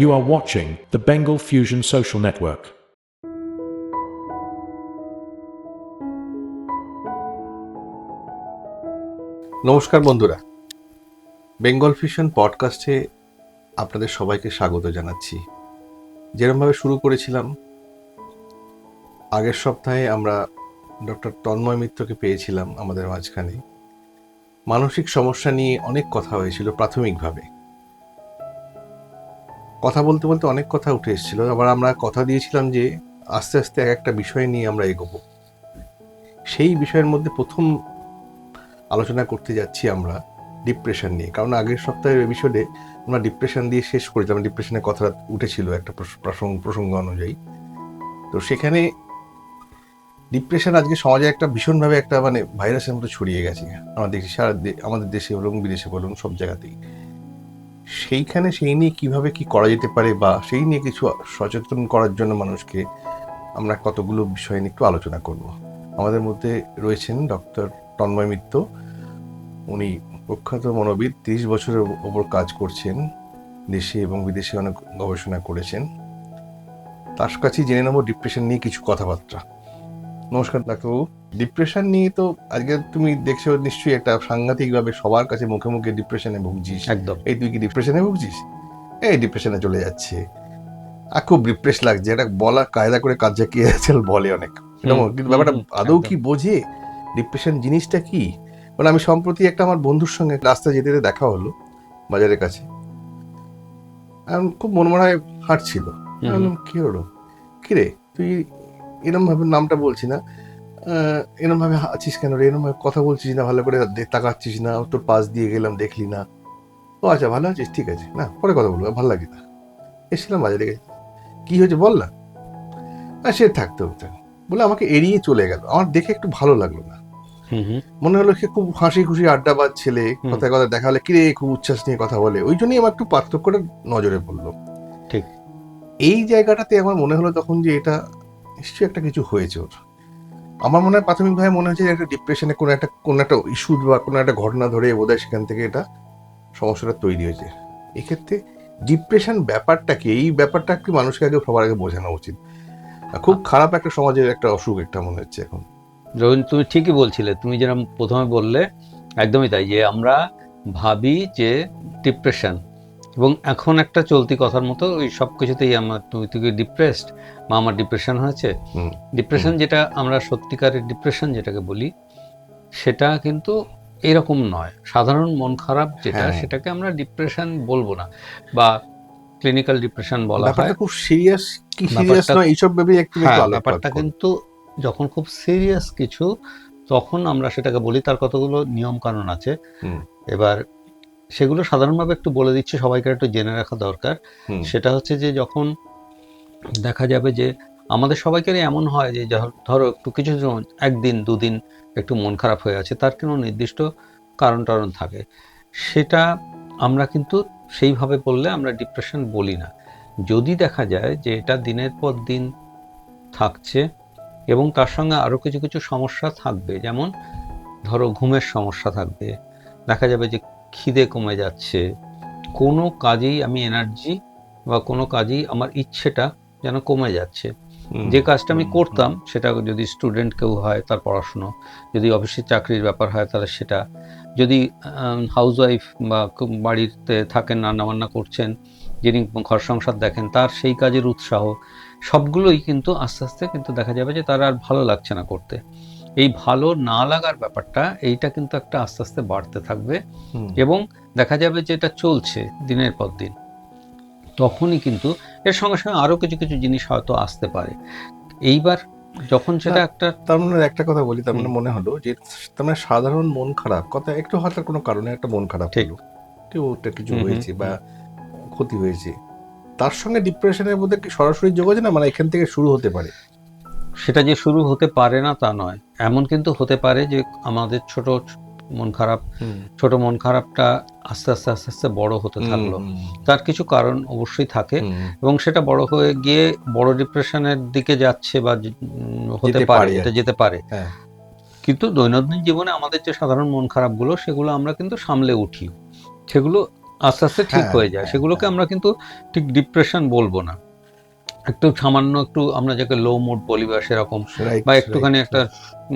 You are watching the Bengal Fusion Social Network. নমস্কার বন্ধুরা। Bengal fission পডকাস্টে আপনাদের সবাইকে স্বাগত জানাচ্ছি। যেরমভাবে শুরু করেছিলাম, আগের সপ্তাহে আমরা ডক্টর তন্ময় মিত্রকে পেয়েছিলাম আমাদের মাঝখানে। মানসিক সমস্যা নিয়ে অনেক কথা হয়েছিল প্রাথমিকভাবে। কথা বলতে বলতে অনেক কথা উঠে এসেছিল। আবার আমরা কথা দিয়েছিলাম যে আস্তে আস্তে এক একটা বিষয় নিয়ে আমরা এগোবো। সেই বিষয়ের মধ্যে প্রথম আলোচনা করতে যাচ্ছি আমরা ডিপ্রেশন নিয়ে। কারণ আগের সপ্তাহের এপিসোডে আমরা ডিপ্রেশন দিয়ে শেষ করেছিলাম। ডিপ্রেশনের কথা উঠেছিল একটা প্রস- প্রসঙ্গ প্রসঙ্গ অনুযায়ী। তো সেখানে ডিপ্রেশন আজকে সমাজে একটা ভীষণভাবে একটা মানে ভাইরাসের মতো ছড়িয়ে গেছে। আমাদের সারা আমাদের দেশে বলুন, বিদেশে বলুন, সব জায়গাতেই। সেইখানে সেই নিয়ে কীভাবে কি করা যেতে পারে বা সেই নিয়ে কিছু সচেতন করার জন্য মানুষকে আমরা কতগুলো বিষয় নিয়ে একটু আলোচনা করব। আমাদের মধ্যে রয়েছেন ডক্টর তন্ময় মিত্র। উনি প্রখ্যাত মনোবিদ, তিরিশ বছরের ওপর কাজ করছেন দেশে এবং বিদেশে অনেক গবেষণা করেছেন। তার কাছেই জেনে নেব ডিপ্রেশন নিয়ে কিছু কথাবার্তা। নমস্কার ডাক্তারবাবু। ডিপ্রেশন নিয়ে তো আজকে তুমি দেখছ নিশ্চয়ই একটা সাংঘাতিকভাবে সবার কাছে মুখে মুখে ডিপ্রেশনে ভুগছিস। একদম। এই তুই কি ডিপ্রেশনে ভুগছিস? এই ডিপ্রেশনে চলে যাচ্ছে। আর খুব রিপ্রেস লাগছে এটা বলা কায়দা করে কাজ কি বলে অনেক। কিন্তু ব্যাপারটা আদৌ কি বোঝে? ডিপ্রেশন জিনিসটা কি? মানে আমি সম্প্রতি একটা আমার বন্ধুর সঙ্গে রাস্তায় যেতে যেতে দেখা হলো বাজারের কাছে। খুব মনমরায় হাঁটছিল। কি হলো? কিরে তুই এরম ভাবে নামটা বলছি না। আহ, এরম ভাবে আছিস কেন রে? এরম ভাবে কথা বলছিস না ভালো করে তাকাচ্ছিস না তোর পাশ দিয়ে গেলাম দেখলি না। ও আচ্ছা ভালো আছিস? ঠিক আছে। না পরে কথা বলব ভালো লাগে না। এসেছিলাম বাজারে গেছি। কি হয়েছে বল না। আর সে থাকতে হতো বলে আমাকে এড়িয়ে চলে গেল। আমার দেখে একটু ভালো লাগল না। হুম হুম। মনে হলো সে খুব হাসি খুশি আড্ডা আড্ডাবাজ ছেলে। কথায় কথা দেখা হলে কিরে খুব উচ্ছ্বাস নিয়ে কথা বলে। ওই জন্যই আমার একটু পার্থক্যটা নজরে পড়ল। ঠিক। এই জায়গাটাতে আমার মনে হলো তখন যে এটা নিশ্চয়ই একটা কিছু হয়েছে ওর। আমার মনে হয় প্রাথমিকভাবে মনে হচ্ছে যে একটা ডিপ্রেশনে কোনো একটা কোনো একটা ইস্যু বা কোনো একটা ঘটনা ধরে বোধহয় সেখান থেকে এটা সমস্যাটা তৈরি হয়েছে। এক্ষেত্রে ডিপ্রেশন ব্যাপারটা কি? এই ব্যাপারটা কি মানুষকে আগে, সবার আগে বোঝানো উচিত। খুব খারাপ একটা সমাজের একটা অসুখ একটা মনে হচ্ছে এখন। রবীন্দ্র তুমি ঠিকই বলছিলে, তুমি যেরকম প্রথমে বললে, একদমই তাই যে আমরা ভাবি যে ডিপ্রেশন এবং এখন একটা চলতি কথার মতো ওই সব কিছুতেই আমার তুমি তুই ডিপ্রেসড বা আমার ডিপ্রেশন হয়েছে। ডিপ্রেশন যেটা আমরা সত্যিকারের ডিপ্রেশন যেটাকে বলি সেটা কিন্তু এরকম নয় সাধারণ মন খারাপ যেটা হ্যাঁ। সেটাকে আমরা ডিপ্রেশন বলব না বা ক্লিনিক্যাল ডিপ্রেশন বলা হয় খুব সিরিয়াস কি সিরিয়াস নয় এইসব ভেবে একটু হ্যাঁ ব্যাপারটা কিন্তু যখন খুব সিরিয়াস কিছু তখন আমরা সেটাকে বলি তার কতগুলো নিয়ম কানুন আছে হুম। এবার সেগুলো সাধারণভাবে একটু বলে দিচ্ছি সবাইকে একটু জেনে রাখা দরকার। সেটা হচ্ছে যে যখন দেখা যাবে যে আমাদের সবাইকারই এমন হয় যে ধরো একটু কিছু একদিন দুদিন একটু মন খারাপ হয়ে আছে তার কোনো নির্দিষ্ট কারণ টারণ থাকে। সেটা আমরা কিন্তু সেইভাবে বললে আমরা ডিপ্রেশন বলি না। যদি দেখা যায় যে এটা দিনের পর দিন থাকছে এবং তার সঙ্গে আরও কিছু কিছু সমস্যা থাকবে যেমন ধরো ঘুমের সমস্যা থাকবে দেখা যাবে যে খিদে কমে যাচ্ছে কোনো কাজেই আমি এনার্জি বা কোনো কাজেই আমার ইচ্ছেটা যেন কমে যাচ্ছে। যে কাজটা আমি করতাম সেটা যদি স্টুডেন্ট কেউ হয় তার পড়াশুনো যদি অফিসের চাকরির ব্যাপার হয় তাহলে সেটা যদি হাউস ওয়াইফ বা বাড়িতে থাকেন রান্নাবান্না করছেন যিনি ঘর সংসার দেখেন তার সেই কাজের উৎসাহ সবগুলোই কিন্তু আস্তে আস্তে কিন্তু দেখা যাবে যে তার আর ভালো লাগছে না করতে। এই ভালো না লাগার ব্যাপারটা এইটা কিন্তু একটা আস্তে আস্তে বাড়তে থাকবে এবং দেখা যাবে যে এটা চলছে দিনের পর দিন। তখনই কিন্তু এর সঙ্গে সঙ্গে আরও কিছু কিছু জিনিস হয়তো আসতে পারে। এইবার যখন সেটা একটা তার মানে একটা কথা বলি তার মানে মনে হলো যে তার মানে সাধারণ মন খারাপ কথা একটু হঠাৎ কোনো কারণে একটা মন খারাপ ঠিক। কেউ একটা কিছু হয়েছে বা ক্ষতি হয়েছে। তার সঙ্গে ডিপ্রেশনের মধ্যে কি সরাসরি যোগ আছে না মানে এখান থেকে শুরু হতে পারে? সেটা যে শুরু হতে পারে না তা নয়। এমন কিন্তু হতে পারে যে আমাদের ছোট মন খারাপ ছোট মন খারাপটা আস্তে আস্তে আস্তে আস্তে বড় হতে থাকল। তার কিছু কারণ অবশ্যই থাকে এবং সেটা বড় হয়ে গিয়ে বড় ডিপ্রেশনের দিকে যাচ্ছে বা হতে পারে এটা যেতে পারে। হ্যাঁ। কিন্তু দৈনন্দিন জীবনে আমাদের যে সাধারণ মন খারাপগুলো সেগুলো আমরা কিন্তু সামলে উঠি। সেগুলো আস্তে আস্তে ঠিক হ্যাঁ, হয়ে যায়। হ্যাঁ, সেগুলোকে। আমরা কিন্তু ঠিক ডিপ্রেশন বলব না। একটু সামান্য একটু আমরা যাকে লো মুড বলি বা সেরকম বা একটুখানি একটা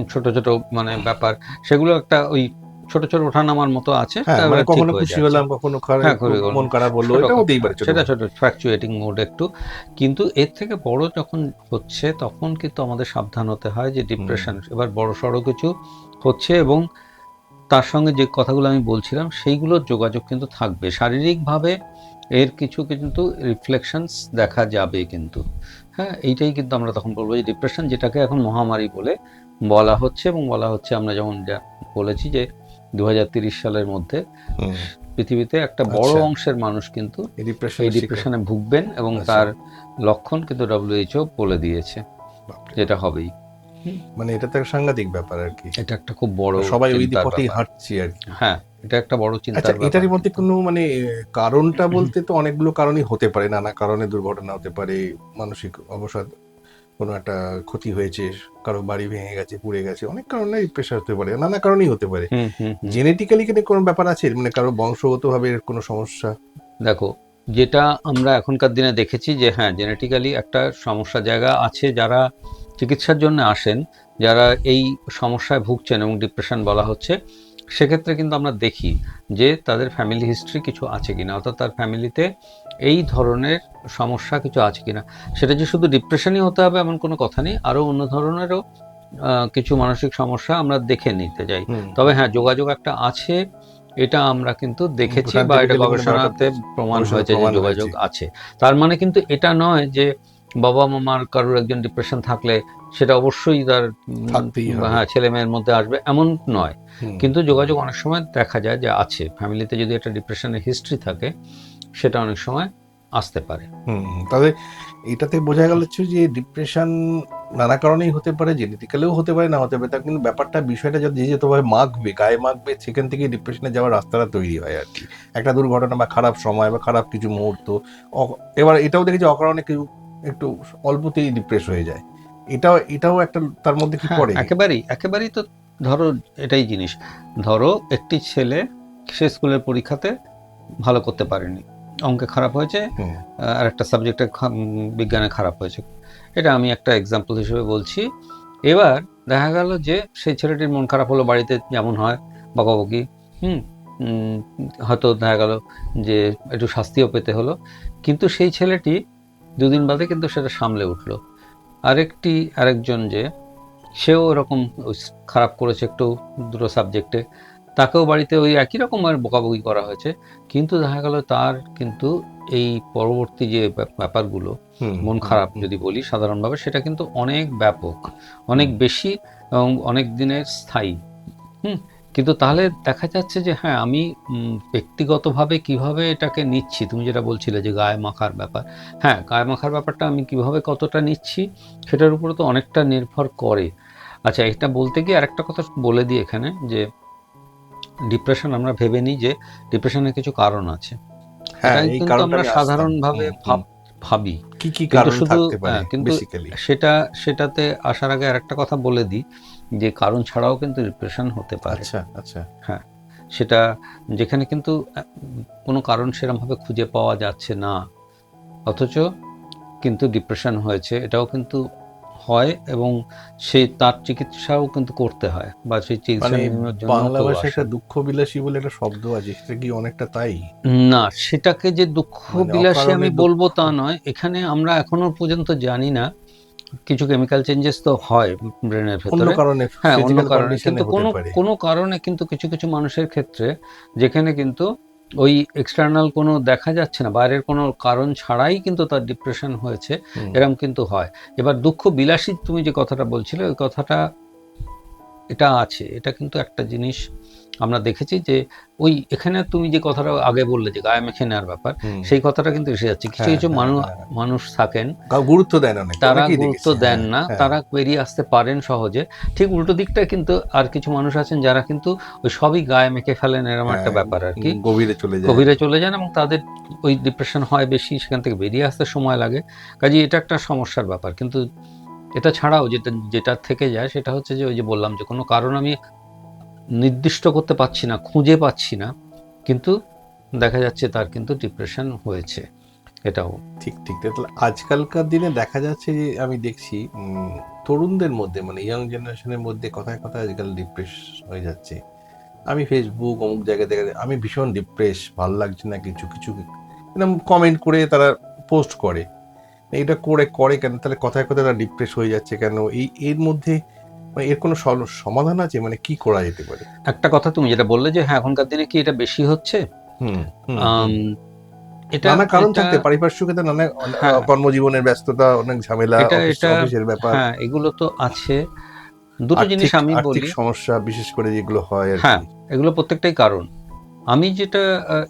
ছোট ছোট মানে ব্যাপার সেগুলো একটা ওই ছোট ছোট ওঠানামার মতো আছে হ্যাঁ মানে কখনো খুশি হলাম কখনো হ্যাঁ। মন খারাপ হলো সেটা ছোট ফ্ল্যাকচুয়েটিং মোড একটু কিন্তু এর থেকে বড় যখন হচ্ছে তখন কিন্তু আমাদের সাবধান হতে হয় যে ডিপ্রেশন এবার বড় সড়ো কিছু হচ্ছে এবং তার সঙ্গে যে কথাগুলো আমি বলছিলাম সেইগুলোর যোগাযোগ কিন্তু থাকবে। শারীরিকভাবে এর কিছু কিন্তু রিফ্লেকশনস দেখা যাবে কিন্তু। হ্যাঁ এইটাই কিন্তু আমরা তখন বলব যে ডিপ্রেশন যেটাকে এখন মহামারী বলে বলা হচ্ছে এবং বলা হচ্ছে আমরা যেমন বলেছি যে দু সালের মধ্যে পৃথিবীতে একটা বড় আচ্ছা। অংশের মানুষ কিন্তু এই ডিপ্রেশনে ভুগবেন এবং আচ্ছা। তার লক্ষণ কিন্তু ডব্লিউএইচও বলে দিয়েছে। যেটা হবেই। মানে এটা তো একটা সাংঘাতিক ব্যাপার আর কি। এটা একটা খুব বড় সবাই ওই পথেই হাঁটছি আর কি। হ্যাঁ এটা একটা বড় আচ্ছা চিন্তার এটারই মধ্যে কোনো মানে কারণটা বলতে তো অনেকগুলো কারণই হতে পারে নানা কারণে দুর্ঘটনা হতে পারে মানসিক অবসাদ কোনো একটা ক্ষতি হয়েছে কারও বাড়ি ভেঙে গেছে পুড়ে গেছে অনেক কারণে প্রেশার হতে পারে নানা কারণেই হতে পারে। জেনেটিক্যালি কিন্তু কোনো ব্যাপার আছে? মানে কারও বংশগতভাবে কোনো সমস্যা? দেখো যেটা আমরা এখনকার দিনে দেখেছি যে হ্যাঁ জেনেটিক্যালি একটা সমস্যা জায়গা আছে যারা চিকিৎসার জন্য আসেন যারা এই সমস্যায় ভুগছেন এবং ডিপ্রেশন বলা হচ্ছে সেক্ষেত্রে কিন্তু আমরা দেখি যে তাদের ফ্যামিলি হিস্ট্রি কিছু আছে কিনা অর্থাৎ তার ফ্যামিলিতে এই ধরনের সমস্যা কিছু আছে কিনা। সেটা যে শুধু ডিপ্রেশনই হতে হবে এমন কোনো কথা নেই আরও অন্য ধরনেরও কিছু মানসিক সমস্যা আমরা দেখে নিতে যাই তবে হ্যাঁ যোগাযোগ একটা আছে এটা আমরা কিন্তু দেখেছি বা এটা গবেষণাতে প্রমাণ হয়েছে যে যোগাযোগ আছে। তার মানে কিন্তু এটা নয় যে বাবা মামার কারোর একজন ডিপ্রেশন থাকলে সেটা অবশ্যই তার। হ্যাঁ ছেলে মেয়ের মধ্যে আসবে। এমন নয়। কিন্তু যোগাযোগ অনেক সময় দেখা যায় যে আছে। ফ্যামিলিতে যদি একটা ডিপ্রেশনের হিস্ট্রি থাকে সেটা অনেক সময় আসতে পারে। তবে এটাতে বোঝা গেল যে ডিপ্রেশন নানা কারণেই হতে পারে জেনেটিক্যালিও হতে পারে না হতে পারে। তার কিন্তু ব্যাপারটা বিষয়টা যদি যে যেতভাবে মাখবে গায়ে মাখবে সেখান থেকে ডিপ্রেশনে যাওয়ার রাস্তাটা তৈরি হয় আর কি। একটা দুর্ঘটনা বা খারাপ সময় বা খারাপ কিছু মুহূর্ত এবার এটাও দেখেছি অকারণে কেউ একটু অল্পতেই ডিপ্রেস হয়ে যায়। এটাও এটাও একটা তার মধ্যে কি হ্যাঁ, পড়ে? একেবারেই একেবারেই তো ধরো এটাই জিনিস। ধরো একটি ছেলে সে স্কুলের পরীক্ষাতে ভালো করতে পারেনি। অঙ্কে খারাপ হয়েছে আর একটা সাবজেক্টে বিজ্ঞানে খারাপ হয়েছে। এটা আমি একটা এক্সাম্পল হিসেবে বলছি। এবার দেখা গেল যে সেই ছেলেটির মন খারাপ হলো বাড়িতে যেমন হয় বকাবকি হুম হয়তো দেখা গেল যে একটু শাস্তিও পেতে হলো। কিন্তু সেই ছেলেটি দুদিন বাদে কিন্তু সেটা সামলে উঠল। আরেকটি আরেকজন যে সেও এরকম ওই খারাপ করেছে একটু দুটো সাবজেক্টে তাকেও বাড়িতে ওই একই রকমের বকাবকি করা হয়েছে। কিন্তু দেখা গেল তার কিন্তু এই পরবর্তী যে ব্যাপ- ব্যাপারগুলো মন খারাপ যদি বলি সাধারণভাবে সেটা কিন্তু অনেক ব্যাপক অনেক বেশি এবং অনেক দিনের স্থায়ী। হুম কিন্তু তাহলে দেখা যাচ্ছে যে হ্যাঁ আমি ব্যক্তিগতভাবে কীভাবে এটাকে নিচ্ছি? তুমি যেটা বলছিলে যে গায়ে মাখার ব্যাপার। হ্যাঁ গায়ে মাখার ব্যাপারটা আমি কীভাবে কতটা নিচ্ছি সেটার উপরে তো অনেকটা নির্ভর করে। আচ্ছা এটা বলতে গিয়ে আরেকটা কথা বলে দিই এখানে যে ডিপ্রেশন আমরা ভেবে নিই যে ডিপ্রেশনের কিছু কারণ আছে। হ্যাঁ কিন্তু আমরা। সাধারণভাবে ভাব ভাবি। কি কি কারণ শুধু- থাকতে পারে হ্যাঁ, কিন্তু সেটা সেটাতে আসার আগে আরেকটা কথা বলে দিই। যে কারণ ছাড়াও কিন্তু ডিপ্রেশন হতে পারে। আচ্ছা আচ্ছা। হ্যাঁ সেটা যেখানে কিন্তু কোনো কারণ সেরকমভাবে খুঁজে পাওয়া যাচ্ছে না। অথচ কিন্তু ডিপ্রেশন হয়েছে এটাও কিন্তু হয় এবং সেই তার চিকিৎসাও কিন্তু করতে হয় বা সেই চিকিৎসা মানে বাংলা ভাষায় একটা দুঃখ বিলাসী বলে একটা শব্দ আছে সেটা কি অনেকটা তাই? না সেটাকে যে দুঃখ মানে বিলাসী আমি বলব তা নয়। এখানে আমরা এখনও পর্যন্ত জানি না কিছু কেমিক্যাল চেঞ্জেস তো হয় ব্রেনের অন্য ভেতরে। কারণে হ্যাঁ অন্য কারণে কিন্তু কোনো কোনো কারণে কিন্তু কিছু কিছু মানুষের ক্ষেত্রে যেখানে কিন্তু ওই এক্সটার্নাল কোনো দেখা যাচ্ছে না বাইরের কোনো কারণ ছাড়াই কিন্তু তার ডিপ্রেশন হয়েছে হুম। এরকম কিন্তু হয়। এবার দুঃখ বিলাসী তুমি যে কথাটা বলছিলে ওই কথাটা এটা আছে এটা কিন্তু একটা জিনিস আমরা দেখেছি যে ওই এখানে তুমি যে কথাটা আগে বললে যে গায়ে মেখে নেওয়ার ব্যাপার সেই কথাটা কিন্তু এসে যাচ্ছে। কিছু হ্যাঁ, কিছু হ্যাঁ, মানুষ হ্যাঁ। মানুষ থাকেন। গুরুত্ব দেয় না তারা গুরুত্ব দেন না। তারা বেরিয়ে আসতে পারেন সহজে। ঠিক উল্টো দিকটা কিন্তু আর কিছু মানুষ আছেন যারা কিন্তু ওই সবই গায়ে মেখে ফেলেন এরকম একটা ব্যাপার আর কি। গভীরে চলে যায় গভীরে চলে যান এবং তাদের ওই ডিপ্রেশন হয় বেশি সেখান থেকে বেরিয়ে আসতে সময় লাগে। কাজে এটা একটা সমস্যার ব্যাপার। কিন্তু এটা ছাড়াও যেটা যেটা থেকে যায় সেটা হচ্ছে যে ওই যে বললাম যে কোনো কারণ আমি নির্দিষ্ট করতে পারছি না, খুঁজে পাচ্ছি না, কিন্তু দেখা যাচ্ছে তার কিন্তু ডিপ্রেশন হয়েছে, এটাও। ঠিক ঠিক। তাহলে আজকালকার দিনে দেখা যাচ্ছে যে আমি দেখছি তরুণদের মধ্যে মানে ইয়াং জেনারেশনের মধ্যে কথায় কথায় আজকাল ডিপ্রেস হয়ে যাচ্ছে। আমি ফেসবুক অমুক জায়গায় দেখা আমি ভীষণ ডিপ্রেস ভালো লাগছে না কিছু কিছু এরকম কমেন্ট করে তারা পোস্ট করে। এটা করে করে কেন? তাহলে কথায় কথায় তারা ডিপ্রেস হয়ে যাচ্ছে কেন? এই, এর মধ্যে মানে এর কোনো সমাধান আছে? মানে কি করা যেতে পারে? একটা কথা তুমি যেটা বললে যে হ্যাঁ এখনকার দিনে কি এটা বেশি হচ্ছে? এটা নানা কারণ থাকতে পারিপার্শ্বিকতা নানা হ্যাঁ। কর্মজীবনের ব্যস্ততা অনেক ঝামেলা এটা- অফিসের ব্যাপার। হ্যাঁ এগুলো তো আছে। দুটো জিনিস আমি বলি। সমস্যা বিশেষ করে যেগুলো হয় হ্যাঁ এগুলো প্রত্যেকটাই কারণ। আমি যেটা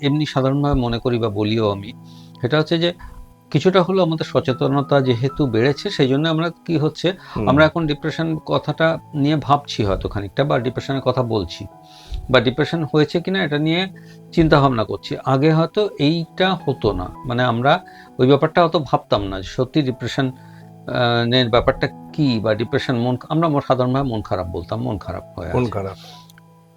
এমনি সাধারণভাবে মনে করি বা বলিও আমি সেটা হচ্ছে যে কিছুটা হলো আমাদের সচেতনতা যেহেতু বেড়েছে সেই জন্য আমরা কি হচ্ছে আমরা এখন ডিপ্রেশন কথাটা নিয়ে ভাবছি হয়তো খানিকটা বা ডিপ্রেশনের কথা বলছি। বা ডিপ্রেশন হয়েছে কিনা এটা নিয়ে চিন্তা ভাবনা করছি। আগে হয়তো এইটা হতো না। মানে আমরা ওই ব্যাপারটা অত ভাবতাম না সত্যি ডিপ্রেশন এর ব্যাপারটা কি? বা ডিপ্রেশন মন আমরা সাধারণভাবে মন খারাপ বলতাম মন খারাপ হয় আছে। খারাপ।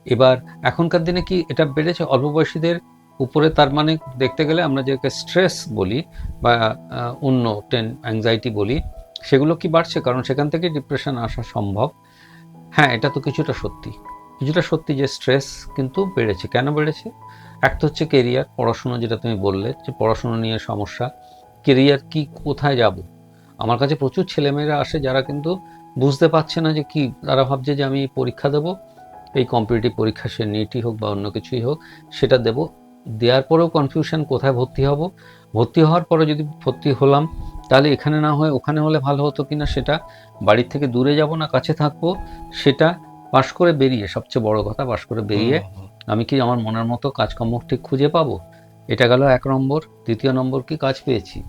এবার এখনকার দিনে কি এটা বেড়েছে? অল্প বয়সীদের উপরে তার মানে দেখতে গেলে আমরা যেটাকে স্ট্রেস বলি বা অন্য টেন অ্যাংজাইটি বলি, সেগুলো কি বাড়ছে? কারণ সেখান থেকে ডিপ্রেশন আসা সম্ভব। হ্যাঁ এটা তো কিছুটা সত্যি। কিছুটা সত্যি যে স্ট্রেস কিন্তু বেড়েছে। কেন বেড়েছে? এক তো হচ্ছে কেরিয়ার পড়াশোনা যেটা তুমি বললে, যে পড়াশোনা নিয়ে সমস্যা। কেরিয়ার কি কোথায় যাব? আমার কাছে প্রচুর ছেলেমেয়েরা আসে যারা কিন্তু বুঝতে পারছে না যে কি, তারা ভাবছে যে আমি পরীক্ষা দেবো, এই কম্পিটিটিভ পরীক্ষা সে নিটই হোক বা অন্য কিছুই হোক, সেটা দেব। দেওয়ার পরেও কনফিউশন কোথায় ভর্তি হব? ভর্তি হওয়ার পরে যদি ভর্তি হলাম তাহলে এখানে না হয় ওখানে হলে ভালো হতো কিনা সেটা বাড়ির থেকে দূরে যাব না কাছে থাকব সেটা পাশ করে বেরিয়ে সবচেয়ে বড় কথা পাশ করে বেরিয়ে আমি কি আমার মনের মতো কাজকর্ম ঠিক খুঁজে পাবো? এটা গেল এক নম্বর। দ্বিতীয় নম্বর কি কাজ পেয়েছি?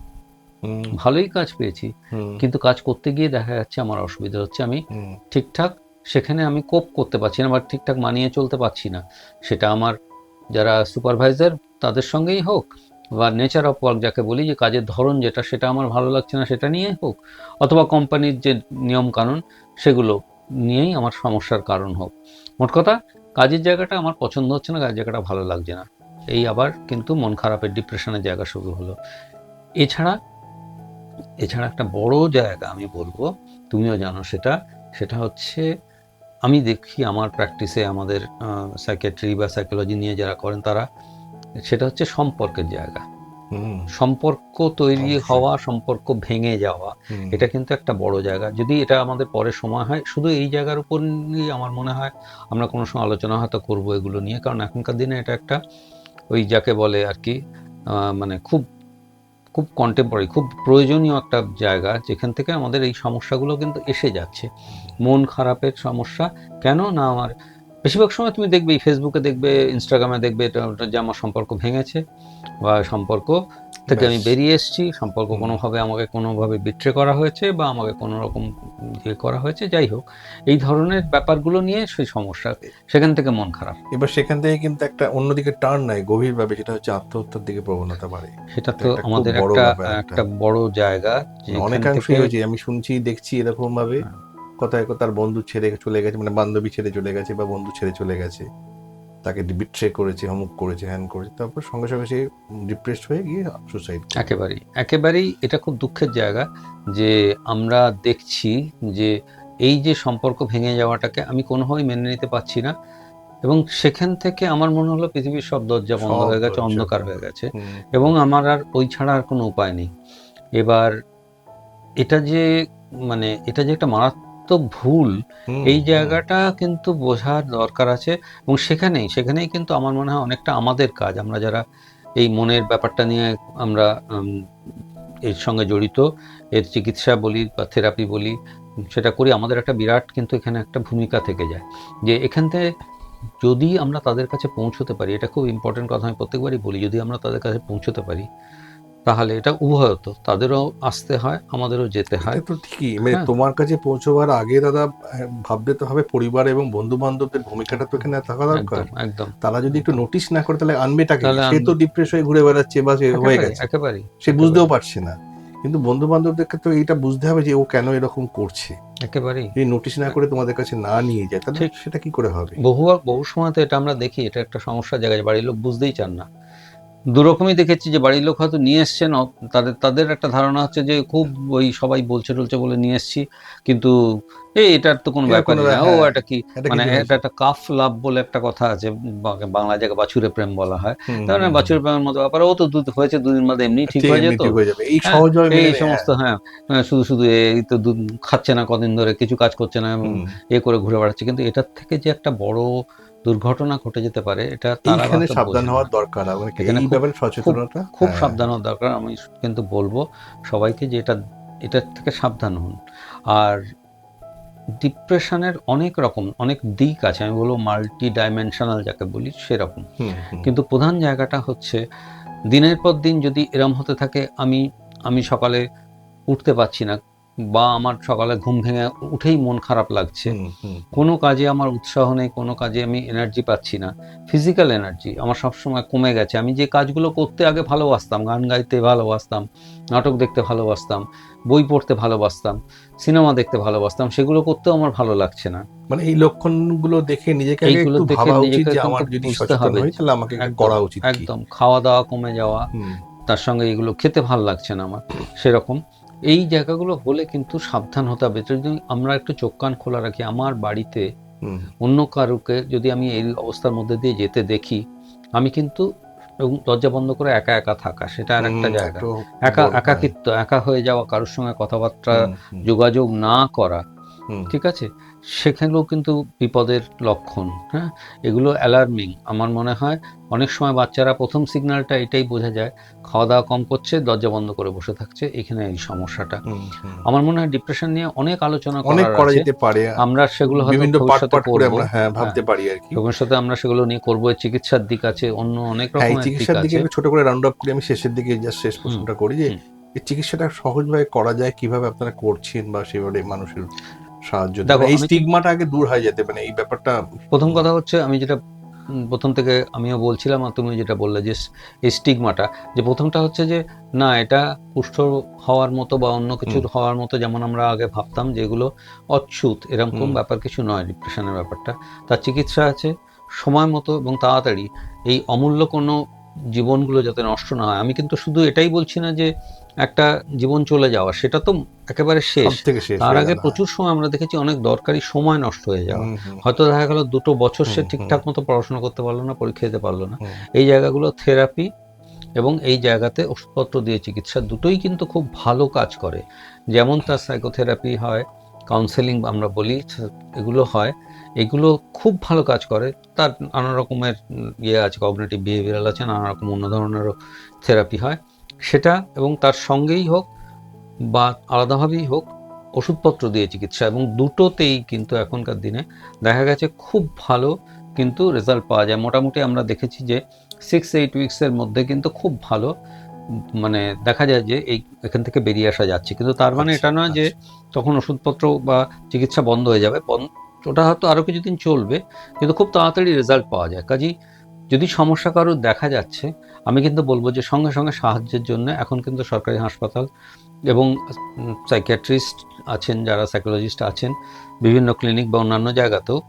ভালোই কাজ পেয়েছি। কিন্তু কাজ করতে গিয়ে দেখা যাচ্ছে আমার অসুবিধা হচ্ছে আমি ঠিকঠাক সেখানে আমি কোপ করতে পারছি না বা ঠিকঠাক মানিয়ে চলতে পারছি না। সেটা আমার যারা সুপারভাইজার তাদের সঙ্গেই হোক বা নেচার অফ ওয়ার্ক যাকে বলি, যে কাজের ধরন যেটা, সেটা আমার ভালো লাগছে না, সেটা নিয়ে হোক, অথবা কোম্পানির যে নিয়ম কানুন সেগুলো নিয়েই আমার সমস্যার কারণ হোক। মোট কথা, কাজের জায়গাটা আমার পছন্দ হচ্ছে না, কাজের জায়গাটা ভালো লাগছে না। এই আবার কিন্তু মন খারাপের ডিপ্রেশনের জায়গা শুরু হলো। এছাড়া এছাড়া একটা বড় জায়গা আমি বলব, তুমিও জানো সেটা সেটা হচ্ছে আমি দেখি আমার প্র্যাকটিসে আমাদের সাইকেট্রি বা সাইকোলজি নিয়ে যারা করেন তারা সেটা হচ্ছে সম্পর্কের জায়গা। সম্পর্ক তৈরি হওয়া সম্পর্ক ভেঙে যাওয়া এটা কিন্তু একটা বড় জায়গা। যদি এটা আমাদের পরে সময় হয় শুধু এই জায়গার উপর নিয়ে আমার মনে হয় আমরা কোনো সময় আলোচনা হয়তো করব এগুলো নিয়ে কারণ এখনকার দিনে এটা একটা ওই যাকে বলে আর কি মানে খুব খুব কন্টেম্পোরারি খুব প্রয়োজনীয় একটা জায়গা যেখান থেকে আমাদের এই সমস্যাগুলো কিন্তু এসে যাচ্ছে। মন খারাপের সমস্যা, কেন না আমার? বেশিরভাগ সময় তুমি দেখবে ফেসবুকে দেখবে ইনস্টাগ্রামে দেখবে যে আমার সম্পর্ক ভেঙেছে বা সম্পর্ক থেকে আমি বেরিয়ে এসেছি সম্পর্ক। কোনোভাবে আমাকে কোনোভাবে বিট্রে করা হয়েছে বা আমাকে কোনো রকম ইয়ে করা হয়েছে যাই হোক এই ধরনের ব্যাপারগুলো নিয়ে সেই সমস্যা সেখান থেকে মন খারাপ এবার সেখান থেকে কিন্তু একটা অন্যদিকে টার্ন নাই গভীরভাবে সেটা হচ্ছে আত্মহত্যার দিকে প্রবণতা বাড়ে সেটা তো আমাদের একটা একটা। বড় জায়গা যেখান অনেকাংশই হয়েছে আমি শুনছি দেখছি এরকম ভাবে হ্যাঁ। কথায় কথা তার বন্ধু ছেড়ে চলে গেছে মানে বান্ধবী ছেড়ে চলে গেছে বা বন্ধু ছেড়ে চলে গেছে তাকে বিট্রে করেছে অমুক করেছে হ্যান করেছে তারপর সঙ্গে সঙ্গে সে ডিপ্রেসড হয়ে গিয়ে সুসাইড একেবারেই একেবারেই এটা খুব দুঃখের জায়গা যে আমরা দেখছি যে এই যে সম্পর্ক ভেঙে যাওয়াটাকে আমি কোনোভাবেই মেনে নিতে পারছি না এবং সেখান থেকে আমার মনে হলো পৃথিবীর সব দরজা বন্ধ হয়ে গেছে অন্ধকার হয়ে গেছে এবং আমার আর ওই ছাড়া আর কোনো উপায় নেই। এবার এটা যে মানে এটা যে একটা মারাত্মক ভুল। এই জায়গাটা কিন্তু বোঝার দরকার আছে এবং সেখানেই সেখানেই কিন্তু আমার মনে হয় অনেকটা আমাদের কাজ। আমরা যারা এই মনের ব্যাপারটা নিয়ে আমরা এর সঙ্গে জড়িত এর চিকিৎসা বলি বা থেরাপি বলি সেটা করি আমাদের একটা বিরাট কিন্তু এখানে একটা ভূমিকা থেকে যায়। যে এখান থেকে যদি আমরা তাদের কাছে পৌঁছতে পারি এটা খুব ইম্পর্টেন্ট কথা আমি প্রত্যেকবারই বলি যদি আমরা তাদের কাছে পৌঁছতে পারি তাহলে এটা উভয়ত তাদেরও আসতে হয় আমাদেরও যেতে হয়। তো ঠিকই মানে হ্যাঁ। তোমার কাছে পৌঁছবার আগে দাদা আহ, ভাবতে তো হবে পরিবার এবং বন্ধু বান্ধবদের ভূমিকাটা তো এখানে থাকা দরকার। একদম তারা যদি একটু নোটিস না করে তাহলে আনবে টাকে সে তো। ডিপ্রেস হয়ে ঘুরে বেড়াচ্ছে বা সে হয়ে গেছে। একেবারেই সে বুঝতেও পারছে না। কিন্তু বন্ধু বান্ধবদেরকে তো এইটা বুঝতে হবে যে ও কেন এরকম করছে। একেবারেই। যদি নোটিস না করে তোমাদের কাছে না নিয়ে যায় তাহলে সেটা কি করে হবে? বহু বহু সময় তো এটা আমরা দেখি এটা একটা সমস্যার জায়গায় বাড়ির লোক বুঝতেই চান না। দুরকমই দেখেছি যে বাড়ির লোক হয়তো নিয়ে এসছেন তাদের তাদের একটা ধারণা হচ্ছে যে খুব ওই সবাই বলছে টলছে বলে নিয়ে এসছি, কিন্তু এই এটার তো কোনো কোনো না। ও হ্যাঁ, এটা কি মানে এটা একটা কাফ লাভ বলে একটা কথা আছে বাংলা জায়গায় বাছুরে প্রেম বলা হয়। তার মানে হুম, বাছুরের প্রেমের মতো ব্যাপার। ও তো দুধ হয়েছে দুদিন বাদে এমনি ঠিক হয়ে যেত। যাবে। এই হ্যাঁ, সহজ এই সমস্ত হ্যাঁ হ্যাঁ, শুধু শুধু এই তো দুধ খাচ্ছে না কদিন ধরে কিছু কাজ করছে না এ করে ঘুরে বেড়াচ্ছে। কিন্তু এটার থেকে যে একটা বড় দুর্ঘটনা ঘটে যেতে পারে এটা তারা এইখানে সাবধান হওয়ার দরকার। এখানে ব্যাপারে সচেতনতা? খুব। সাবধান হওয়া দরকার। আমি কিন্তু বলব সবাইকে যে এটা এটার থেকে সাবধান হন। আর ডিপ্রেশনের অনেক রকম অনেক দিক আছে আমি বলব মাল্টি ডাইমেনশনাল যাকে বলি সেরকম। কিন্তু প্রধান জায়গাটা হচ্ছে দিনের পর দিন যদি এরম হতে থাকে আমি আমি সকালে উঠতে পারছি না বা আমার সকালে ঘুম ভেঙে উঠেই মন খারাপ লাগছে। কোনো কাজে আমার উৎসাহ নেই কোনো কাজে আমি এনার্জি পাচ্ছি না। ফিজিক্যাল এনার্জি আমার সবসময় কমে গেছে। আমি যে কাজগুলো করতে আগে ভালোবাসতাম গান গাইতে ভালোবাসতাম নাটক দেখতে ভালোবাসতাম বই পড়তে ভালোবাসতাম সিনেমা দেখতে ভালোবাসতাম সেগুলো করতেও আমার ভালো লাগছে না। মানে এই লক্ষণগুলো দেখে নিজেকে এইগুলো দেখে নিজেকে একদম আমার যদি সচেতন হই তাহলে আমাকে করা উচিত একদম। খাওয়া দাওয়া কমে যাওয়া তার সঙ্গে এগুলো খেতে ভালো লাগছে না আমার। সেরকম। এই জায়গাগুলো হলে কিন্তু সাবধান হতে হবে। যদি আমরা একটু চোখ কান খোলা রাখি আমার বাড়িতে অন্য কারুকে যদি আমি এই অবস্থার মধ্যে দিয়ে যেতে দেখি আমি কিন্তু এবং দরজা বন্ধ করে একা একা থাকা সেটা আর একটা জায়গা। একা একাকিত্ব একা হয়ে যাওয়া কারোর সঙ্গে কথাবার্তা যোগাযোগ না করা ঠিক আছে? সেখানেও কিন্তু বিপদের লক্ষণ হ্যাঁ? এগুলো অ্যালার্মিং আমার মনে হয় অনেক সময় বাচ্চারা প্রথম সিগন্যালটা এটাই বোঝা যায় খাওয়া দাওয়া কম করছে দরজা বন্ধ করে বসে থাকছে এখানে এই সমস্যাটা। আমার মনে হয় ডিপ্রেশন নিয়ে অনেক আলোচনা অনেক করা যেতে পারে। আমরা সেগুলো বিভিন্ন করে আমরা হ্যাঁ ভাবতে পারি আর কি। ভবিষ্যতে আমরা সেগুলো নিয়ে করব চিকিৎসার দিক আছে অন্য অনেক হ্যাঁ রকমের চিকিৎসার দিকে ছোট করে রাউন্ড আপ করি আমি শেষের দিকে জাস্ট শেষ প্রশ্নটা করি যে এই চিকিৎসাটা সহজভাবে করা যায় কীভাবে আপনারা করছেন বা সেভাবে মানুষের সাহায্য দেখো, এই স্টিগমাটা আগে দূর হয়ে যেতে মানে এই ব্যাপারটা প্রথম কথা হচ্ছে আমি যেটা প্রথম থেকে আমিও বলছিলাম আর তুমি যেটা বললে যে এই স্টিগমাটা যে প্রথমটা হচ্ছে যে না এটা কুষ্ঠ হওয়ার মতো বা অন্য কিছুর হওয়ার মতো যেমন আমরা আগে ভাবতাম যেগুলো অচ্ছুত এরকম। ব্যাপার কিছু নয় ডিপ্রেশনের ব্যাপারটা। তার চিকিৎসা আছে সময় মতো এবং তাড়াতাড়ি। এই অমূল্য কোনো জীবনগুলো যাতে নষ্ট না হয় আমি কিন্তু শুধু এটাই বলছি না যে একটা জীবন চলে যাওয়া সেটা তো একেবারে শেষ। তার আগে প্রচুর সময় আমরা দেখেছি অনেক দরকারি সময় নষ্ট হয়ে যাওয়া। হয়তো দেখা গেল দুটো বছর সে। ঠিকঠাক মতো পড়াশোনা করতে পারল না পরীক্ষা দিতে পারল না। এই জায়গাগুলো থেরাপি এবং এই জায়গাতে ওষুধপত্র দিয়ে চিকিৎসা দুটোই কিন্তু খুব ভালো কাজ করে। যেমন তার সাইকোথেরাপি হয় কাউন্সেলিং আমরা বলি এগুলো হয়। এগুলো খুব ভালো কাজ করে। তার নানা রকমের ইয়ে আছে কগনেটিভ বিহেভিয়ারাল আছে নানা রকম অন্য ধরনেরও থেরাপি হয়। সেটা এবং তার সঙ্গেই হোক বা আলাদাভাবেই হোক ওষুধপত্র দিয়ে চিকিৎসা এবং দুটোতেই কিন্তু এখনকার দিনে দেখা গেছে খুব ভালো কিন্তু রেজাল্ট পাওয়া যায়। মোটামুটি আমরা দেখেছি যে সিক্স এইট উইক্সের মধ্যে কিন্তু খুব ভালো মানে দেখা যায় যে এই এখান থেকে বেরিয়ে আসা যাচ্ছে। কিন্তু তার মানে আচ্ছা, এটা নয় যে তখন ওষুধপত্র বা চিকিৎসা বন্ধ হয়ে যাবে। ওটা হয়তো আরও কিছুদিন চলবে কিন্তু খুব তাড়াতাড়ি রেজাল্ট পাওয়া যায়। কাজেই যদি সমস্যা কারোর দেখা যাচ্ছে আমি কিন্তু বলব যে সঙ্গে সঙ্গে সাহায্যের জন্য এখন কিন্তু সরকারি হাসপাতাল এবং সাইকিয়াট্রিস্ট আছেন যারা সাইকোলজিস্ট আছেন বিভিন্ন ক্লিনিক বা অন্যান্য জায়গাতেও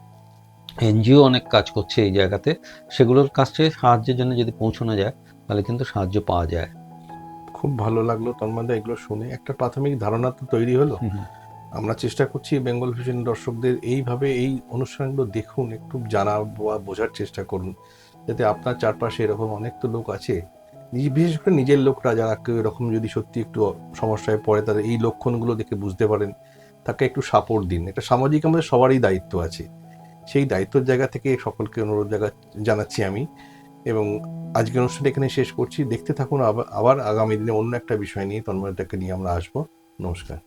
এনজিও অনেক কাজ করছে এই জায়গাতে সেগুলোর কাছে সাহায্যের জন্য যদি পৌঁছানো যায় তাহলে কিন্তু সাহায্য পাওয়া যায়। খুব ভালো লাগল তন্ময়দা এগুলো শুনে। একটা প্রাথমিক ধারণা তো তৈরি হলো। আমরা চেষ্টা করছি বেঙ্গল ভিশন দর্শকদের এইভাবে এই অনুষ্ঠানগুলো দেখুন একটু জানা বা বোঝার চেষ্টা করুন। যাতে আপনার চারপাশে এরকম অনেক তো লোক আছে। বিশেষ করে নিজের লোকরা যারা কেউ এরকম যদি সত্যি একটু সমস্যায় পড়ে, তাদের এই লক্ষণগুলো দেখে বুঝতে পারেন। তাকে একটু সাপোর্ট দিন। এটা সামাজিক আমাদের সবারই দায়িত্ব আছে। সেই দায়িত্বের জায়গা থেকে সকলকে অনুরোধ জায়গা জানাচ্ছি আমি। এবং আজকের অনুষ্ঠান এখানে শেষ করছি। দেখতে থাকুন আবার আবার আগামী দিনে অন্য একটা বিষয় নিয়ে। তন্ময়টাকে নিয়ে আমরা আসব। নমস্কার।